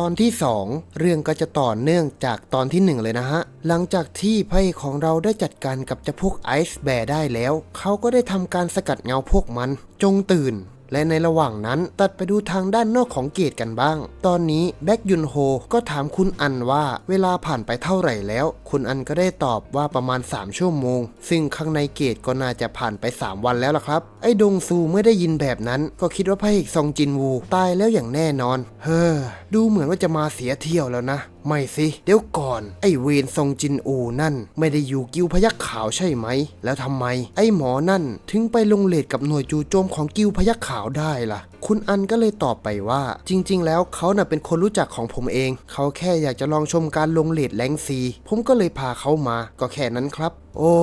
ตอนที่ 2 เรื่องก็จะต่อเนื่องจากตอนที่ 1 เลยนะฮะ หลังจากที่ไพ่ของเราได้จัดการกับเจ้าพวกไอซ์แบร์ได้แล้ว เขาก็ได้ทำการสกัดเงาพวกมัน จงตื่น และในระหว่างนั้นตัดไปดูทางด้านนอกของเกตกันบ้าง ตอนนี้แบ็กยุนโฮก็ถามคุณอันว่าเวลาผ่านไปเท่าไหร่แล้ว คุณอันก็ได้ตอบว่าประมาณ 3 ชั่วโมง ซึ่งข้างในเกตก็น่าจะผ่านไป 3 วันแล้วล่ะครับ ไอ้ดงซูเมื่อได้ยินแบบนั้น ก็คิดว่าพระเอกซองจินวู ตายแล้วอย่างแน่นอน เฮ้อดูเหมือนว่าจะมาเสียเที่ยวแล้วนะ ไม่สิ เดี๋ยวก่อน ไอ้เวนซองจินอูนั่น ไม่ได้อยู่กิวพยักขาวใช่ไหม แล้วทำไม ไอ้หมอนั่นถึงไปลงเลดกับหน่วยจูโจมของกิวพยักขาวได้ล่ะ คุณอันก็เลยตอบไปว่า จริง ๆ แล้วเขาน่ะเป็นคนรู้จักของผมเอง เขาแค่อยากจะลองชมการลงเลดแรงซี ผมก็เลยพาเขามา ก็แค่นั้นครับ โอ้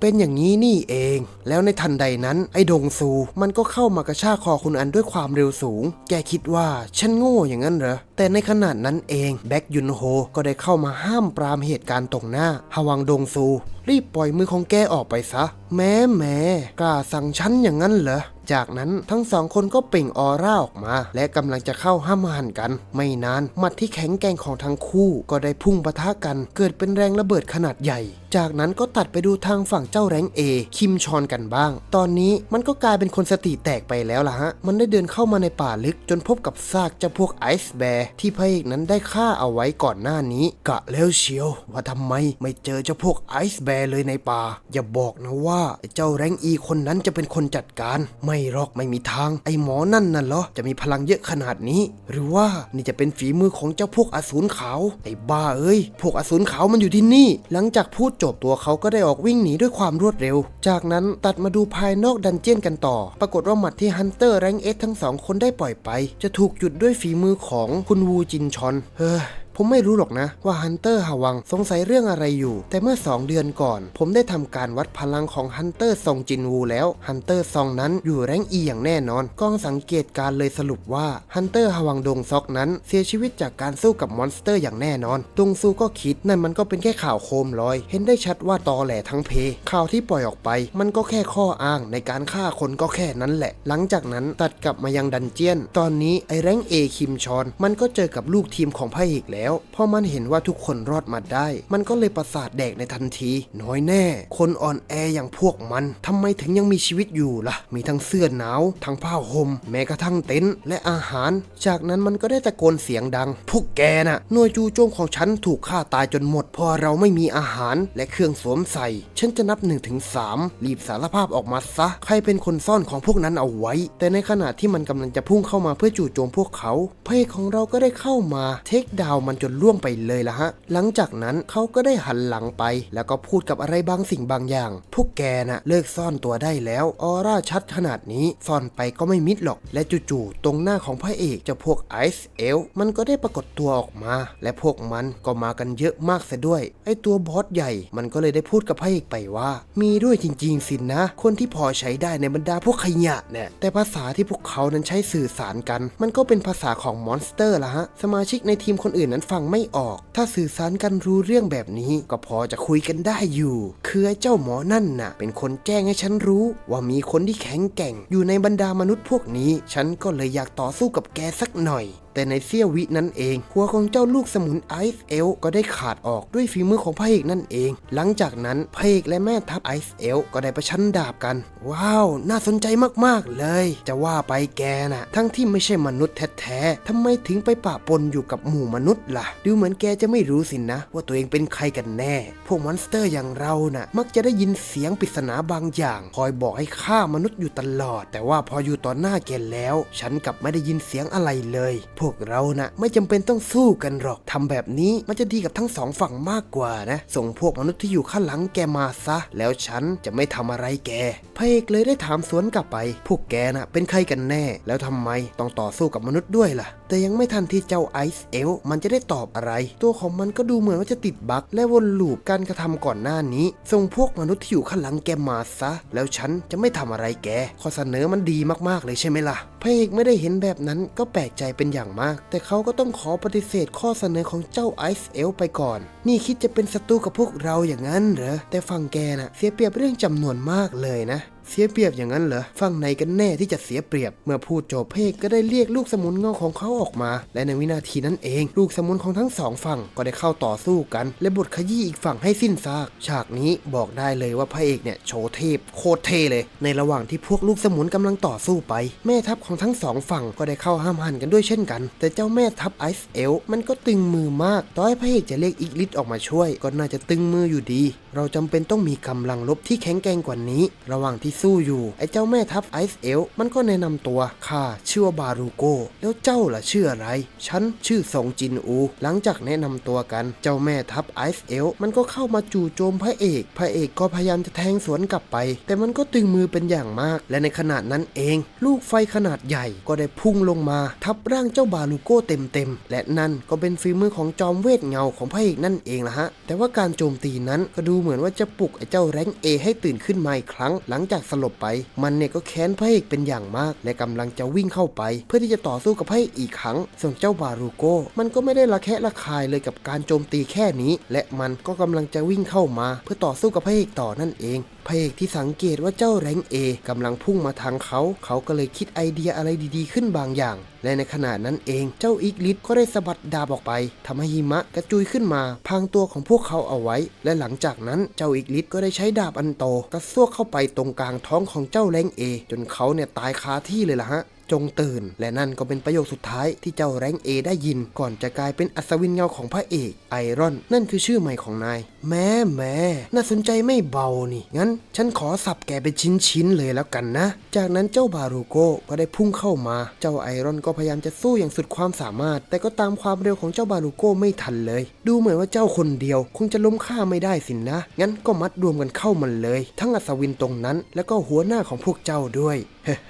เป็นอย่างนี้นี่เอง แล้วในทันใดนั้น ไอ้ดงซู มันก็เข้ามากระชากคอคุณอันด้วยความเร็วสูง แกคิดว่าฉันโง่อย่างนั้นเหรอ แต่ในขณะนั้นเองแบ็กยุนโฮก็ได้เข้ามาห้ามปรามเหตุการณ์ตรงหน้าฮวังดงซู รีบปล่อยมือของแกออกไปซะ แม้แม้กล้าสั่งฉันอย่างนั้นเหรอจากนั้นทั้งสองคนก็เปล่งออร่าออกมา และกำลังจะเข้าห้ามหันกัน ไม่นานหมัดที่แข็งแกร่งของทั้งคู่ ก็ได้พุ่งปะทะกัน เกิดเป็นแรงระเบิดขนาดใหญ่ จากนั้นก็ตัดไปดูทางฝั่งเจ้าแรงเอคิมชอนกันบ้าง ตอนนี้มันก็กลายเป็นคนสติแตกไปแล้วล่ะฮะ มันได้เดินเข้ามาในป่าลึกจนพบกับซากเจ้าพวกไอซ์แบร์ที่พระเอกนั้นได้ฆ่าเอาไว้ก่อนหน้านี้ กะแล้วเชียว ว่าทำไมไม่เจอเจ้าพวกไอซ์แบร์เลยในป่า อย่าบอกนะว่าเจ้าแรงอีคนนั้นจะเป็นคนจัดการ ไม่หรอกไม่มีทาง ไอหมอนั่นน่ะเหรอจะมีพลังเยอะขนาดนี้ หรือว่านี่จะเป็นฝีมือของเจ้าพวกอสูรขาวไอ้บ้าเอ้ยพวกอสูรขาวมันอยู่ที่นี่ หลังจากพูดจจบตัวเขาก็ได้ออกวิ่งหนีด้วยความรวดเร็ว จากนั้นตัดมาดูภายนอกดันเจียนกันต่อ ปรากฏว่าหมัดที่ฮันเตอร์แรงเอสทั้งสองคนได้ปล่อยไป จะถูกหยุดด้วยฝีมือของคุณวูจินชอน เฮ้อ ผมไม่รู้หรอกนะว่าฮันเตอร์ฮาวังสงสัยเรื่องอะไรอยู่ แต่เมื่อ 2 เดือนก่อน ผมได้ทำการวัดพลังของฮันเตอร์ซองจินวูแล้วฮันเตอร์ซองนั้นอยู่แรงอีอย่างแน่นอนกล้องสังเกตการเลยสรุปว่าฮันเตอร์ฮาวังดงซอกนั้น เสียชีวิตจากการสู้กับมอนสเตอร์อย่างแน่นอนดงซูก็คิดนั่นมันก็เป็นแค่ข่าวโคมลอย เห็นได้ชัดว่าตอแหลทั้งเพ ข่าวที่ปล่อยออกไป มันก็แค่ข้ออ้างในการฆ่าคนก็แค่นั้นแหละ หลังจากนั้นตัดกลับมายังดันเจียน ตอนนี้ไอแรงเอคิมชอน มันก็เจอกับลูกทีมของพระเอกแล้วพอมันเห็นว่าทุกคนรอดมาได้ มันก็เลยประสาทแดกในทันที น้อยแน่ คนอ่อนแออย่างพวกมันทำไมถึงยังมีชีวิตอยู่ล่ะ มีทั้งเสื้อหนาว ทั้งผ้าห่มแม้กระทั่งเต็นท์และอาหาร จากนั้นมันก็ได้ตะโกนเสียงดัง พวกแกน่ะหน่วยจู่โจมของฉันถูกฆ่าตายจนหมดพราะเราไม่มีอาหารและเครื่องสวมใส่ ฉันจะนับ1นถึงสรีบสารภาพออกมาซะ ใครเป็นคนซ่อนของพวกนั้นเอาไว้ แต่ในขณะที่มันกำลังจะพุ่งเข้ามาเพื่อจู่โจมพวกเขาเอกของเราก็ได้เข้ามา เทคดาวมันมันจนล่วงไปเลยละฮะ หลังจากนั้นเขาก็ได้หันหลังไป แล้วก็พูดกับอะไรบางสิ่งบางอย่าง พวกแกน่ะเลิกซ่อนตัวได้แล้วออร่าชัดขนาดนี้ซ่อนไปก็ไม่มิดหรอก และจู่ๆตรงหน้าของพระเอกจะพวกไอซ์เอลมันก็ได้ปรากฏตัวออกมา และพวกมันก็มากันเยอะมากเสียด้วย ไอตัวบอสใหญ่มันก็เลยได้พูดกับพระเอกไปว่า มีด้วยจริงๆสินนะ คนที่พอใช้ได้ในบรรดาพวกขยะเนี่ยแต่ภาษาที่พวกเขานั้นใช้สื่อสารกัน มันก็เป็นภาษาของมอนสเตอร์ละฮะสมาชิกในทีมคนอื่นนั้นฟังไม่ออก ถ้าสื่อสารกันรู้เรื่องแบบนี้ ก็พอจะคุยกันได้อยู่ คือไอ้เจ้าหมอนั่นน่ะ เป็นคนแจ้งให้ฉันรู้ว่ามีคนที่แข็งแกร่ง อยู่ในบรรดามนุษย์พวกนี้ ฉันก็เลยอยากต่อสู้กับแกสักหน่อย แต่ในเสี้ยววินั้นเอง หัวของเจ้าลูกสมุนไอซ์เอลก็ได้ขาดออกด้วยฝีมือของพระเอกนั่นเอง หลังจากนั้นพระเอกและแม่ทัพไอซ์เอลก็ได้ประชันดาบกัน ว้าว น่าสนใจมากๆเลย จะว่าไปแกน่ะ ทั้งที่ไม่ใช่มนุษย์แท้ๆทำไมถึงไปปะปนอยู่กับหมู่มนุษย์ล่ะ ดูเหมือนแกจะไม่รู้สินะ ว่าตัวเองเป็นใครกันแน่ พวกมอนสเตอร์อย่างเราน่ะ มักจะได้ยินเสียงปริศนาบางอย่าง คอยบอกให้ฆ่ามนุษย์อยู่ตลอด แต่ว่าพออยู่ต่อหน้าแกแล้ว ฉันกลับไม่ได้ยินเสียงอะไรเลยพวกเราน่ะไม่จำเป็นต้องสู้กันหรอกทำแบบนี้มันจะดีกับทั้งสองฝั่งมากกว่านะ ส่งพวกมนุษย์ที่อยู่ข้างหลังแกมาซะ แล้วฉันจะไม่ทำอะไรแกพระเอกเลยได้ถามสวนกลับไป พวกแกน่ะเป็นใครกันแน่ แล้วทำไมต้องต่อสู้กับมนุษย์ด้วยล่ะ แต่ยังไม่ทันที่เจ้าไอซ์เอลมันจะได้ตอบอะไร ตัวของมันก็ดูเหมือนว่าจะติดบั๊กและวนลูปการกระทำก่อนหน้านี้ ส่งพวกมนุษย์ที่อยู่ข้างหลังแกมาซะ แล้วฉันจะไม่ทำอะไรแก ข้อเสนอมันดีมากๆเลยใช่ไหมล่ะพระเอกไม่ได้เห็นแบบนั้นก็แปลกใจเป็นอย่างมาก แต่เขาก็ต้องขอปฏิเสธข้อเสนอของเจ้าไอซ์เอลไปก่อน นี่คิดจะเป็นศัตรูกับพวกเราอย่างนั้นเหรอแต่ฝั่งแกน่ะเสียเปรียบเรื่องจำนวนมากเลยนะ เสียเปรียบอย่างนั้นเหรอฝั่งไหนกันแน่ที่จะเสียเปรียบ เมื่อพูดจบเอกก็ได้เรียกลูกสมุนเงาของเขาออกมา และในวินาทีนั้นเอง ลูกสมุนของทั้งสองฝั่งก็ได้เข้าต่อสู้กัน และบทขยี้อีกฝั่งให้สิ้นซาก ฉากนี้บอกได้เลยว่าพระเอกเนี่ยโชว์เทพโคตรเท่เลย ในระหว่างที่พวกลูกสมุนกำลังต่อสู้ไป แม่ทัพของทั้งสองฝั่งก็ได้เข้าห้ามหันกันด้วยเช่นกัน แต่เจ้าแม่ทัพไอซ์เอลมันก็ตึงมือมากต่อให้พระเอกจะเรียกอีกลิทออกมาช่วย ก็น่าจะตึงมืออยู่ดี เราจำเป็นต้องมีกำลังลบที่แข็งแกร่งกว่านี้ ระหว่างที่สู้อยู่ ไอ้เจ้าแม่ทัพไอซ์เอลมันก็แนะนำตัวข้าชื่อว่าบารูโก แล้วเจ้าล่ะชื่ออะไร ฉันชื่อซงจินอู หลังจากแนะนำตัวกัน เจ้าแม่ทัพไอซ์เอลมันก็เข้ามาจู่โจมพระเอก พระเอกก็พยายามจะแทงสวนกลับไป แต่มันก็ตึงมือเป็นอย่างมาก และในขณะนั้นเอง ลูกไฟขนาดใหญ่ก็ได้พุ่งลงมา ทับร่างเจ้าบาลูโก้เต็มๆและนั่นก็เป็นฝีมือของจอมเวทเงาของพระเอกนั่นเองละฮะแต่ว่าการโจมตีนั้นก็ดูเหมือนว่าจะปลุกไอ้เจ้าแรงเอให้ตื่นขึ้นมาอีกครั้ง หลังจากสลบไป มันเนี่ยก็แค้นพระเอกเป็นอย่างมาก และกำลังจะวิ่งเข้าไป เพื่อที่จะต่อสู้กับพระเอกอีกครั้ง ส่วนเจ้าบารูโก้มันก็ไม่ได้ละแคะละคายเลยกับการโจมตีแค่นี้ และมันก็กำลังจะวิ่งเข้ามา เพื่อต่อสู้กับพระเอกต่อนั่นเองพระเอกที่สังเกตว่าเจ้าแรงเอกำลังพุ่งมาทางเขา เขาก็เลยคิดไอเดียอะไรดีๆ ขึ้นบางอย่าง และในขณะนั้นเองเจ้าอีกลิทก็ได้สะบัดดาบออกไปทำให้หิมะกระจุยขึ้นมา พังตัวของพวกเขาเอาไว้ และหลังจากนั้นเจ้าอีกลิทก็ได้ใช้ดาบอันโตกระซวกเข้าไปตรงกลางท้องของเจ้าแรงเอ จนเขาเนี่ยตายคาที่เลยล่ะฮะจงตื่น และนั่นก็เป็นประโยคสุดท้ายที่เจ้าแรงเอได้ยิน ก่อนจะกลายเป็นอัศวินเงาของพระเอกไอรอน นั่นคือชื่อใหม่ของนาย แม่แม่น่าสนใจไม่เบานี่ งั้น ฉันขอสับแกเป็นชิ้นๆเลยแล้วกันนะ จากนั้นเจ้าบารูโกก็ได้พุ่งเข้ามา เจ้าไอรอนก็พยายามจะสู้อย่างสุดความสามารถ แต่ก็ตามความเร็วของเจ้าบารูโกไม่ทันเลย ดูเหมือนว่าเจ้าคนเดียว คงจะล้มข้าไม่ได้สินนะ งั้นก็มัดรวมกันเข้ามันเลย ทั้งอัศวินตรงนั้น แล้วก็หัวหน้าของพวกเจ้าด้วย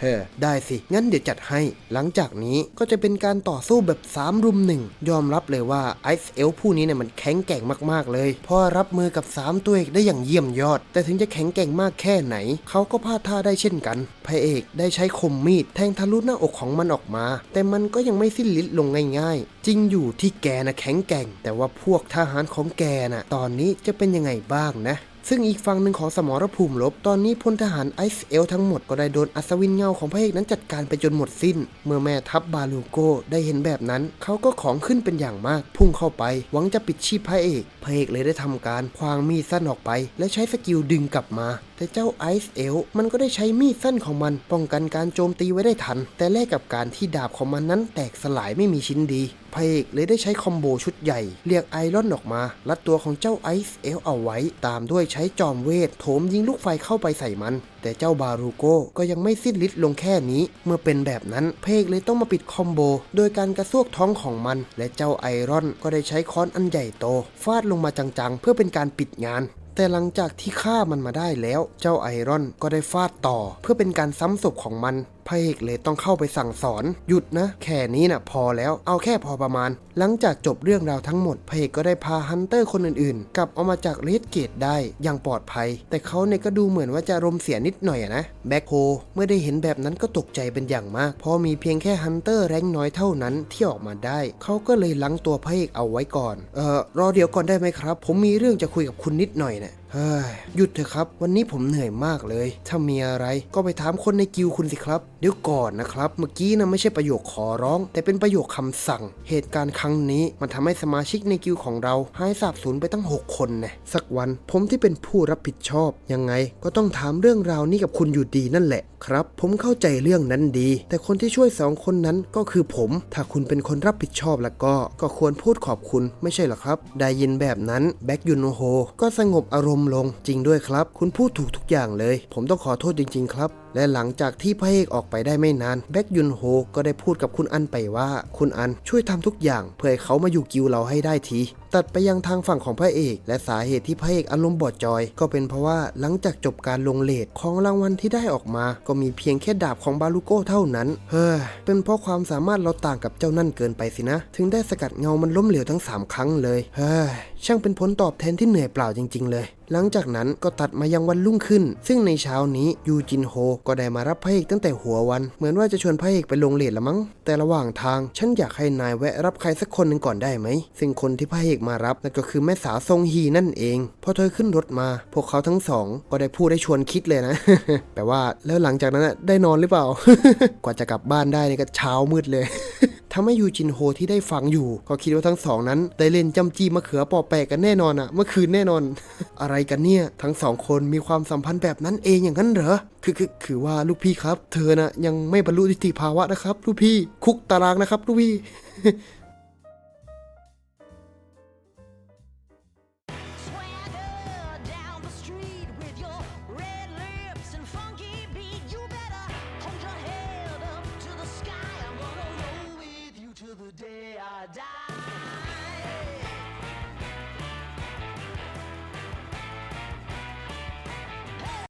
เฮ้ได้สิ งั้นเดี๋ยวจัดให้ หลังจากนี้ก็จะเป็นการต่อสู้แบบ 3 รุมหนึ่ง ยอมรับเลยว่าไอซ์เอลผู้นี้เนี่ยมันแข็งแกร่งมากๆเลยพราะรับมือกับ 3 ตัวเอกได้อย่างเยี่ยมยอด แต่ถึงจะแข็งแกร่งมากแค่ไหน เขาก็พลาดท่าได้เช่นกัน พระเอกได้ใช้คมมีดแทงทะลุหน้าอกของมันออกมา แต่มันก็ยังไม่สิ้นฤทธิ์ลงง่ายๆ จริงอยู่ที่แกนะแข็งแกร่ง แต่ว่าพวกทหารของแกน่ะ ตอนนี้จะเป็นยังไงบ้างนะ ซึ่งอีกฝั่งหนึ่งของสมรภูมิรบตอนนี้พลทหารไอซ์เอลทั้งหมดก็ได้โดนอัศวินเงาของพระเอกนั้นจัดการไปจนหมดสิ้น เมื่อแม่ทัพบาลูโกได้เห็นแบบนั้น เขาก็ของขึ้นเป็นอย่างมาก พุ่งเข้าไป หวังจะปิดชีพพระเอก พระเอกเลยได้ทำการควางมีดสั้นออกไป และใช้สกิลดึงกลับมา แต่เจ้าไอซ์เอลมันก็ได้ใช้มีดสั้นของมัน ป้องกันการโจมตีไว้ได้ทัน แต่แลกกับการที่ดาบของมันนั้นแตกสลายไม่มีชิ้นดีพระเอกเลยได้ใช้คอมโบชุดใหญ่ เรียกไอรอนออกมารัดตัวของเจ้าไอซ์เอลเอาไว้ตามด้วยใช้จอมเวทโถมยิงลูกไฟเข้าไปใส่มัน แต่เจ้าบารูโกก็ยังไม่สิ้นฤทธิ์ลงแค่นี้ เมื่อเป็นแบบนั้นเอกเลยต้องมาปิดคอมโบ โดยการกระซวกท้องของมัน และเจ้าไอรอนก็ได้ใช้ค้อนอันใหญ่โต ฟาดลงมาจังๆ เพื่อเป็นการปิดงานแต่หลังจากที่ฆ่ามันมาได้แล้ว เจ้าไอรอนก็ได้ฟาดต่อ เพื่อเป็นการซ้ำศพของมัน พระเอกเลยต้องเข้าไปสั่งสอน หยุดนะ แค่นี้นะ่ะพอแล้วเอาแค่พอประมาณ หลังจากจบเรื่องราวทั้งหมดพระเอกก็ได้พาฮันเตอร์คนอื่นๆ กลับออกมาจากเลดเกตได้อย่างปลอดภัย แต่เขาเนี่ยก็ดูเหมือนว่าจะรมเสียนิดหน่อยนะแบ็คโฮเมื่อได้เห็นแบบนั้นก็ตกใจเป็นอย่างมาก เพราะมีเพียงแค่ฮันเตอร์แรงน้อยเท่านั้นที่ออกมาได้ เขาก็เลยลังตัวพระเอกเอาไว้ก่อน เอ่อรอเดี๋ยวก่อนได้ไหมครับ ผมมีเรื่องจะคุยกับคุณนิดหน่อยนะ่ย หยุดเถอะครับ วันนี้ผมเหนื่อยมากเลย ถ้ามีอะไรก็ไปถามคนในกิวคุณสิครับ เดี๋ยวก่อนนะครับ เมื่อกี้นะไม่ใช่ประโยคขอร้อง แต่เป็นประโยคคำสั่ง เหตุการณ์ครั้งนี้มันทำให้สมาชิกในกิวของเราหายสาบสูญไปตั้ง 6 คนนะสักวันผมที่เป็นผู้รับผิดชอบยังไง ก็ต้องถามเรื่องราวนี้กับคุณอยู่ดีนั่นแหละ ครับ ผมเข้าใจเรื่องนั้นดี แต่คนที่ช่วยสองคนนั้นก็คือผม ถ้าคุณเป็นคนรับผิดชอบแล้วก็ ก็ควรพูดขอบคุณไม่ใช่หรอครับ ได้ยินแบบนั้นแบ็กยุนโฮก็สงบอารมณ์ลงจริงด้วยครับ คุณพูดถูกทุกอย่างเลย ผมต้องขอโทษจริง ๆ ครับ และหลังจากที่พระเอกออกไปได้ไม่นานแบ็กยุนโฮก็ได้พูดกับคุณอันไปว่า คุณอันช่วยทำทุกอย่าง เพื่อให้เขามาอยู่กิวเราให้ได้ที ตัดไปยังทางฝั่งของพระเอก และสาเหตุที่พระเอกอารมณ์บอดจอย ก็เป็นเพราะว่าหลังจากจบการลงเลทของรางวัลที่ได้ออกมา ก็มีเพียงแค่ดาบของบาลูโก้เท่านั้น เฮ้ยเป็นเพราะความสามารถเราต่างกับเจ้านั่นเกินไปสินะ ถึงได้สกัดเงามันล้มเหลวทั้ง 3 ครั้งเลย เฮ้ย ช่างเป็นผลตอบแทนที่เหนื่อยเปล่าจริง ๆ เลย หลังจากนั้นก็ตัดมายังวันรุ่งขึ้น ซึ่งในเช้านี้ยูจินโฮก็ได้มารับพระเอกตั้งแต่หัววัน เหมือนว่าจะชวนพระเอกไปลงเลทละมั้ง แต่ระหว่างทางฉันอยากให้นายแวะรับใครสักคนหนึ่งก่อนได้ไหม ซึ่งคนที่พระเอกมารับนั่นก็คือแม่สาวซงฮีนั่นเอง พอเธอขึ้นรถมา พวกเขาทั้งสองก็ได้พูดได้ชวนคิดเลยนะ แปลว่าแล้วหลังจากนั้นได้นอนหรือเปล่า กว่าจะกลับบ้านได้นี่ก็เช้ามืดเลย ทำให้ยูจินโฮที่ได้ฟังอยู่ ก็คิดว่าทั้งสองนั้น ได้เล่นจำจีมะเขือปอแปกกันแน่นอนอะเมื่อคืนแน่นอน อะไรกันเนี่ย ทั้งสองคนมีความสัมพันธ์แบบนั้นเองอย่างนั้นเหรอคือคือคือว่าลูกพี่ครับ เธอนะยังไม่บรรลุนิติภาวะนะครับ ลูกพี่คุกตารางนะครับ ลูกพี่